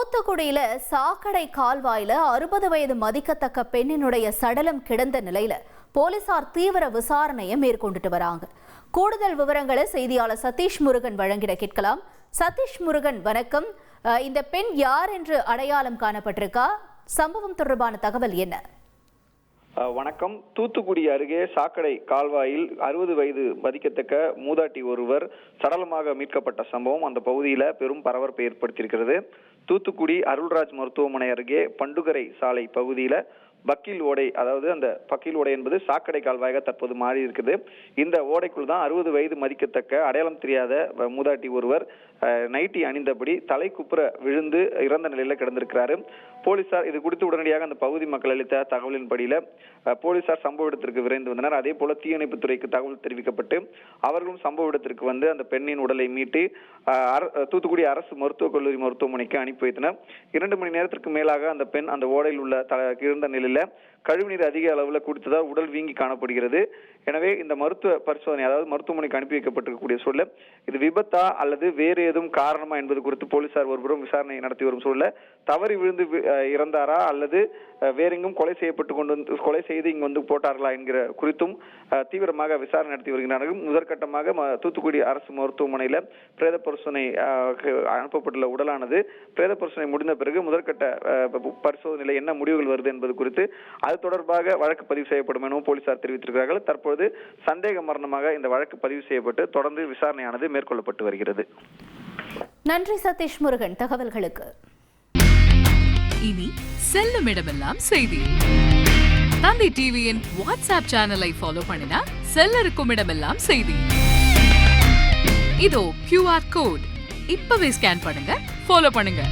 தூத்துக்குடியில சாக்கடை கால்வாயில அறுபது வயது மதிக்கத்தக்க பெண்ணினுடைய சடலம் கிடந்த நிலையில போலீசார் தீவிர விசாரணையை மேற்கொண்டுட்டு வராங்க. கூடுதல் விவரங்களை செய்தியாளர் சதீஷ் முருகன் வழங்கிட கேட்கலாம். சதீஷ் முருகன் வணக்கம். இந்த பெண் யார் என்று அடையாளம் காணப்பட்டிருக்கா? சம்பவம் தொடர்பான தகவல் என்ன? வணக்கம். தூத்துக்குடி அருகே சாக்கடை கால்வாயில் அறுபது வயது மதிக்கத்தக்க மூதாட்டி ஒருவர் சடலமாக மீட்கப்பட்ட சம்பவம் அந்த பகுதியில் பெரும் பரபரப்பை ஏற்படுத்தியிருக்கிறது. தூத்துக்குடி அருள்ராஜ் மருத்துவமனை அருகே பண்டுகரை சாலை பகுதியில் பக்கீல் ஓடை அதாவது அந்த பக்கீல் ஓடை என்பது சாக்கடை கால்வாயாக தற்போது மாறி இருக்குது. இந்த ஓடைக்குள் தான் அறுபது வயது மதிக்கத்தக்க அடையாளம் தெரியாத மூதாட்டி ஒருவர் நைட்டி அணிந்தபடி தலை குப்புற விழுந்து இறந்த நிலையில் கிடந்திருக்கிறாரு. போலீசார் இது குறித்து உடனடியாக அந்த பகுதி மக்கள் அளித்த தகவலின்படியில் போலீசார் சம்பவ இடத்திற்கு விரைந்து வந்தனர். அதே போல தீயணைப்புத்துறைக்கு தகவல் தெரிவிக்கப்பட்டு அவர்களும் சம்பவ இடத்திற்கு வந்து அந்த பெண்ணின் உடலை மீட்டு தூத்துக்குடி அரசு மருத்துவக் கல்லூரி மருத்துவமனைக்கு அனுப்பி வைத்தனர். இரண்டு மணி நேரத்திற்கு மேலாக அந்த பெண் அந்த ஓடையில் உள்ள இருந்த நிலையில் கழிவுநீர் அதிக அளவில் குடித்ததால் உடல் வீங்கி காணப்படுகிறது. எனவே இந்த மருத்துவ பரிசோதனை அதாவது மருத்துவமனைக்கு அனுப்பி வைக்கப்பட்டிருக்கக்கூடிய சூழல இது விபத்தா அல்லது வேறு ஏதும் காரணமா என்பது குறித்து போலீசார் ஒருபுறம் விசாரணை நடத்தி வரும் சூழல தவறி விழுந்து இறந்தாரா அல்லது வேறெங்கும் கொலை செய்யப்பட்டு கொண்டு வந்து கொலை செய்து இங்கு வந்து போட்டார்களா என்கிற குறித்தும் தீவிரமாக விசாரணை நடத்தி வருகிறார்கள் முதற்கட்டமாக தூத்துக்குடி அரசு மருத்துவமனையில் பிரேத பரிசோதனை அனுப்பப்பட்டுள்ள உடலானது பிரேத பரிசோதனை முடிந்த பிறகு முதற்கட்ட பரிசோதனையில் என்ன முடிவுகள் வருது என்பது குறித்து குறித்து அது தொடர்பாக வழக்கு பதிவு செய்யப்படும் எனவும் போலீசார் தெரிவித்திருக்கிறார்கள். தற்போது சந்தேக மரணமாக இந்த வழக்கு பதிவு செய்யப்பட்டு தொடர்ந்து விசாரணையானது மேற்கொள்ளப்பட்டு வருகிறது. நன்றி சதீஷ் முருகன் தகவல்களுக்கு. இனி செல்லும் இடமெல்லாம் செய்தி. தந்தி டிவியின் வாட்ஸ்அப் சேனலை ஃபாலோ பண்ணினா செல்ல இருக்கும் இடமெல்லாம் செய்தி. இதோ கியூஆர் கோட் இப்பவே ஸ்கேன் பண்ணுங்க ஃபாலோ பண்ணுங்க.